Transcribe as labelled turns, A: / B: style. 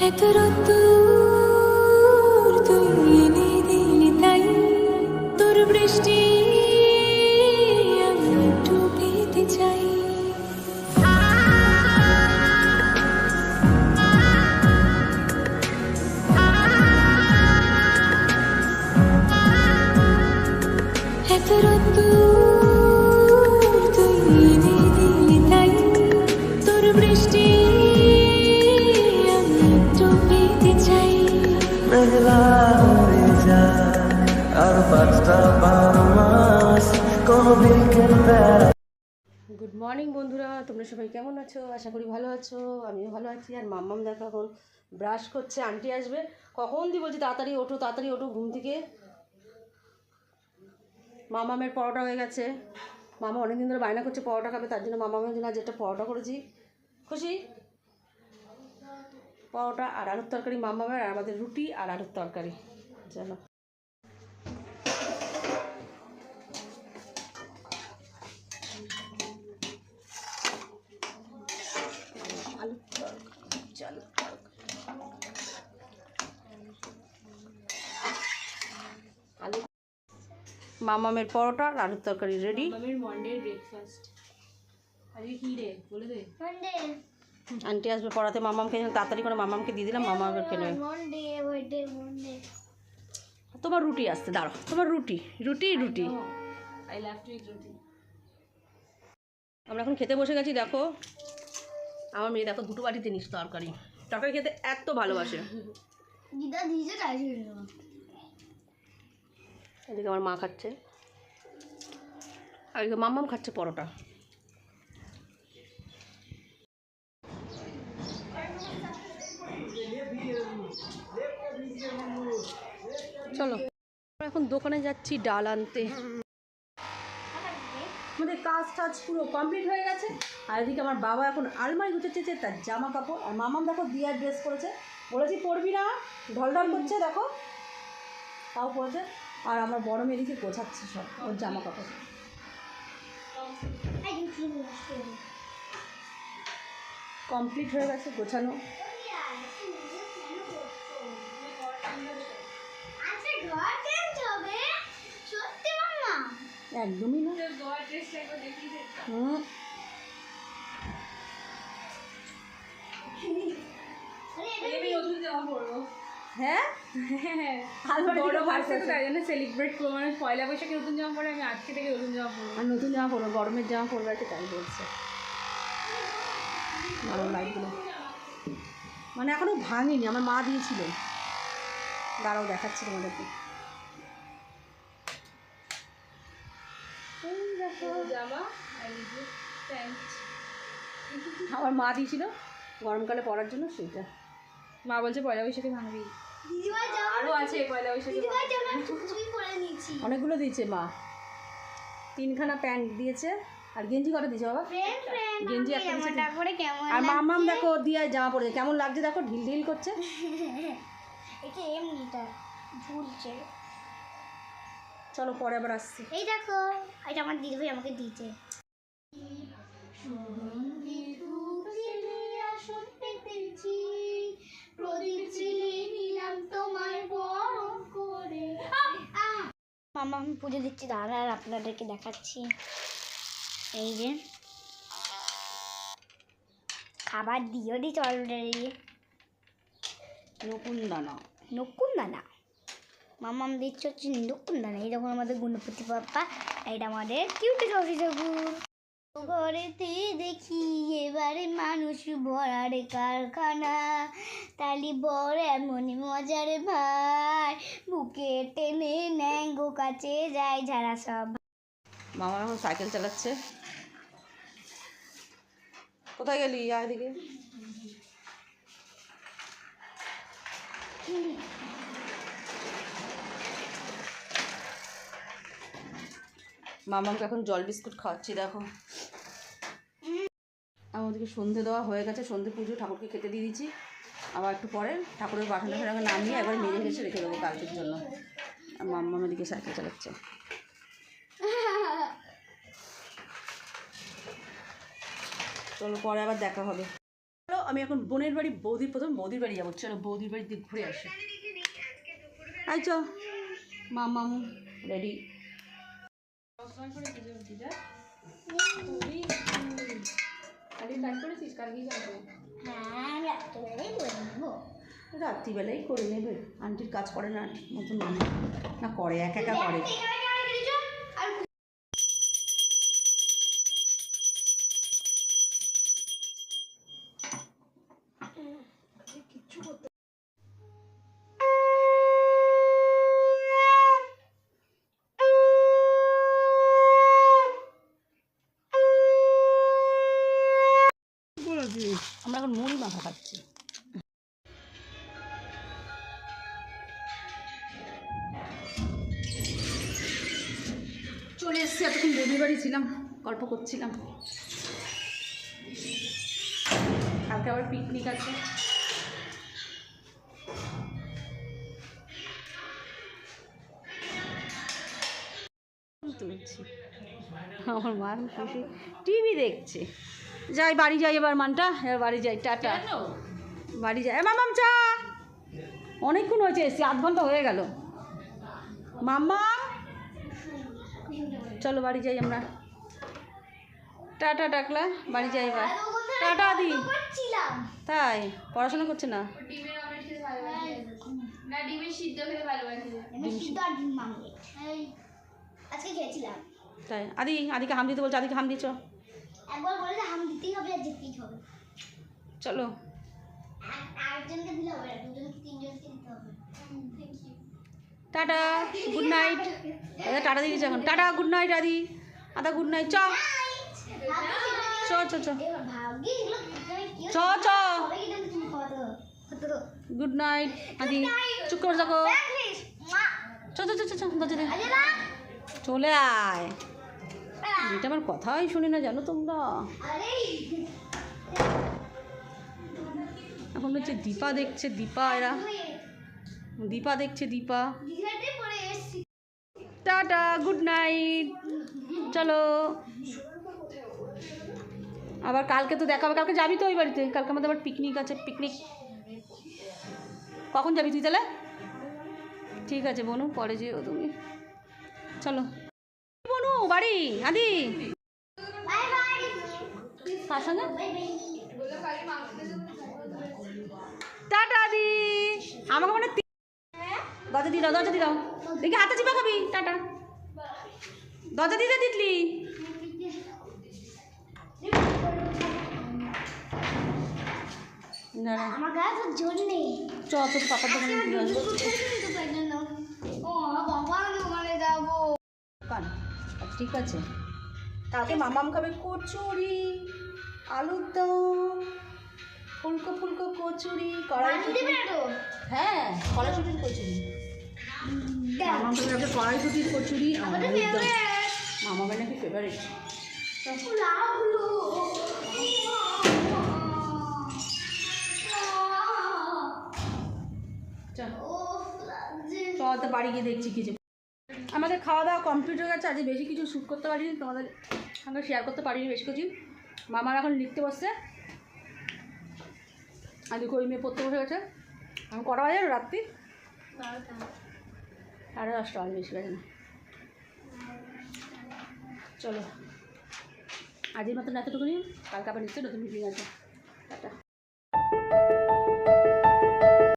A: এত রোদ্দুর তুই এনে দিলি তাই। তোর বৃষ্টি আমি একটু পেতে চাই। এত রোদ্দুর
B: তোমরা সবাই কেমন আছো? আশা করি ভালো আছো, আমিও ভালো আছি। আর মাম্মাম দেখো এখন ব্রাশ করছে আন্টি আসবে। কখন দি বলছি, তাড়াতাড়ি ওঠো তাড়াতাড়ি ওঠো ঘুম থেকে। মামামের পরোটা হয়ে গেছে। মামা অনেকদিন ধরে বায়না করছে, পরোটা খাবে, তার জন্য মামামের জন্য আজ একটা পরোটা করেছি। খুশি? পরোটা আর আলুর তরকারি মামামের আর আমাদের রুটি আর আলুর তরকারি। চলো আলুর তরকারি চলো আলু মামামের পরোটা আর আলুর তরকারি রেডি আন্টি আসবে পড়াতে মামামকে তাড়াতাড়ি করে মামামকে দিয়ে দিলাম মামা আবার খেলে তোমার রুটি আসতে দাঁড়ো তোমার রুটি রুটি রুটি।
C: আই লাভ টু ইট রুটি
B: আমরা এখন খেতে বসে গেছি দেখো। আমার মেয়ে দেখো দুটো বাটিতে নিস তরকারি। তরকারি খেতে এত ভালোবাসে।
D: দিদা
B: এদিকে আমার মা খাচ্ছে। আর এদিকে মাম্মাম খাচ্ছে পরোটা। চলো এখন দোকানে যাচ্ছি ডাল আনতে। আমাদের কাজ টাজ পুরো কমপ্লিট হয়ে গেছে। আর এদিকে আমার বাবা এখন আলমারি গুছেছে তার জামা কাপড় আর মামাম দেখো দিয়ার ড্রেস করেছে। বলেছি, পরবি না, ঢলঢল করছে, দেখো। তাও পরেছে। আর আমার বড় মেয়েদিকে গোছাচ্ছে সব, ওর জামা কাপড় কমপ্লিট হয়ে গেছে গোছানো। একদমই না। হুম।
C: আমি নতুন জামা পরবো
B: হ্যাঁ? আলমারি
C: বড়
B: থেকে
C: ভাষা তো তাই জন্য সেলিব্রেট করব। মানে পয়লা বৈশাখে নতুন জামা পরে আমি আজকে থেকে নতুন জামা পরবো।
B: আর নতুন জামা পরবো গরমের জামা পরবে তাই বলছে। ভালো লাইটগুলো মানে এখনও ভাঙিনি আমার মা দিয়েছিল। দাঁড়াও দেখাচ্ছি তোমাদেরকে। আমার মা দিয়েছিল গরমকালে পরার জন্য সেটা
C: মা বলছে পয়লা বৈশাখে ভাঙবি। আরও আছে পয়লা বৈশাখে
B: অনেকগুলো দিয়েছে মা। তিনখানা প্যান্ট দিয়েছে। আর গেঞ্জি কটা দিয়েছে বাবা? গেঞ্জি একটা আর মামাম দেখো দিয়ে জামা পরেছে। কেমন লাগছে দেখো? ঢিল ঢিল করছে।
D: এটা এমনিটা ঝুলছে।
B: চলো পরে আবার আসছি।
D: এই দেখো এটা আমার দিদিভাই আমাকে দিয়েছে। মামা আমি পুজো দিচ্ছি দাদা আর আপনাদেরকে দেখাচ্ছি। এই যে। খাবার দিও দিচ্ছে অলরেডি
B: নকুন দানা
D: নকুন দানা মামাম দিচ্ছে হচ্ছে নকুন দানা এই রকম আমাদের গুণপতি পাপ্পা এটা আমাদের কিউটি কফি ঠাকুর ঘরেতে দেখি এবারে মানুষ ভরার কারখানা। তালি বড় এমনই মজার ভাই, বুকে টেনে ন্যাঙ্গো কাছে যায় যারা সব।
B: মামা এখন সাইকেল চালাচ্ছে। কোথায় গেলি আয় দিকে মামাকে এখন জল বিস্কুট খাওয়াচ্ছি, দেখো। আমাদেরকে সন্ধে দেওয়া হয়ে গেছে সন্ধে পুজো ঠাকুরকে খেতে দিয়ে দিচ্ছি। আবার একটু পরে ঠাকুরের বাসন টাসন নামিয়ে একবার মেজে ঘেসে রেখে দেবো কালকের জন্য। মাম্মা দিকে সাইকেল চালাচ্ছে। চলো পরে আবার দেখা হবে। চলো আমি এখন বোনের বাড়ি বৌদির প্রথম বৌদির বাড়ি যাব। চলো বৌদির বাড়ি দিয়ে ঘুরে আসি। আই চ মামাম রেডি
C: কালকে কাজ করেছিস কালকেই যাব
D: হ্যাঁ রাত্রেবেলায় করে নেব।
B: রাত্রিবেলাই করে নেবে। আন্টির কাজ করে না মতন মানুষ না করে একা একা করে। আমরা এখন মুড়ি মাখা খাচ্ছি। চলে এসেছি, এতক্ষণ বৌদির বাড়ি ছিলাম, গল্প করছিলাম। কালকে আবার পিকনিক আছে। আমার মা খুশি। টিভি দেখছে। যাই বাড়ি যাই এবার মানটা। এবার বাড়ি যাই টাটা। বাড়ি যাই। এ মামাম চা। অনেকক্ষণ হয়েছে এসছি আধ ঘণ্টা হয়ে গেল। মাম্মা। চলো বাড়ি যাই আমরা। টাটা ডাকলা বাড়ি যাই এবার। টাটা দি
D: করছিলাম
B: তাই পড়াশোনা করছে না?
D: খেয়েছিলাম।
B: তাই আদি আদিকে হাম দিতে বলছে আদিকে হাম দিচ্ছ
D: একবার বলে হাম দিতেই হবে আর যেতেই হবে।
B: চলো।
D: আর- আরেকজনকে দিলে হবে না দুজনকে তিনজনকে দিতে হবে।
B: টাটা গুড নাইট দাদা টাটা দিচ্ছে এখন। টাটা গুড নাইট আদি আদা গুড নাইট চ। চ চ চ। চ চ। গুড নাইট আদি চুপ করে থাকো। চ চ চ চ চ চলে আয়। এটা আমার কথাই শুনি না, জানো তোমরা? এখন হচ্ছে দীপা দেখছে, দীপা এরা। দীপা দেখছে, দীপা। Tata, good night. চলো। আবার কালকে তো দেখা হবে কালকে যাবি তো ওই বাড়িতে? কালকে আমাদের আবার পিকনিক আছে পিকনিক কখন যাবি তুই তাহলে? ঠিক আছে বনু, পরে যেও তুমি। চলো। বাড়ি আদি। কার সঙ্গে
D: বাই বাই
B: টাটা দি আমাকে মানে তি- দরজা দিয়ে দাও দরজা দিয়ে দাও। দেখি হাতে চিপা খাবি। টাটা। দরজা দিয়ে দিতলি না না
D: আমার গায়ে জোর নেই।
B: চ তোর পাপার দোকানে ঘুরে আসব
D: ও বাবা আমি ওখানে যাব
B: কান আচ্ছা, ঠিক আছে। কালকে মামাম খাবে কচুরি আলুর দম ফুলকো ফুলকো কচুরি কড়াইশুটি
D: না তো?
B: হ্যাঁ কড়াইশুটির কচুরি। মামাম খাবে কালকে কড়াইশুটির কচুরি আলুর দম।
D: ফেভারিট
B: মামামের নাকি ফেভারিট চল। বাড়ি গিয়ে দেখছি কিছু আমাদের খাওয়া দাওয়া কমপ্লিট হয়ে গেছে, আজকে বেশি কিছু শ্যুট করতে পারিনি, তোমাদের সঙ্গে শেয়ার করতে পারিনি বেশি কিছু। মামার এখন লিখতে বসছে। আজকে ওই মেয়ে পড়তে বসে গেছে। আমি কটা বাজে রাত্রি? সাড়ে দশটা বাজে বেশি বাজে না। চলো। আজকের মতন এতটুকুনি। কালকে আবার নিশ্চয়ই নতুন মিটিং আছে টাটা।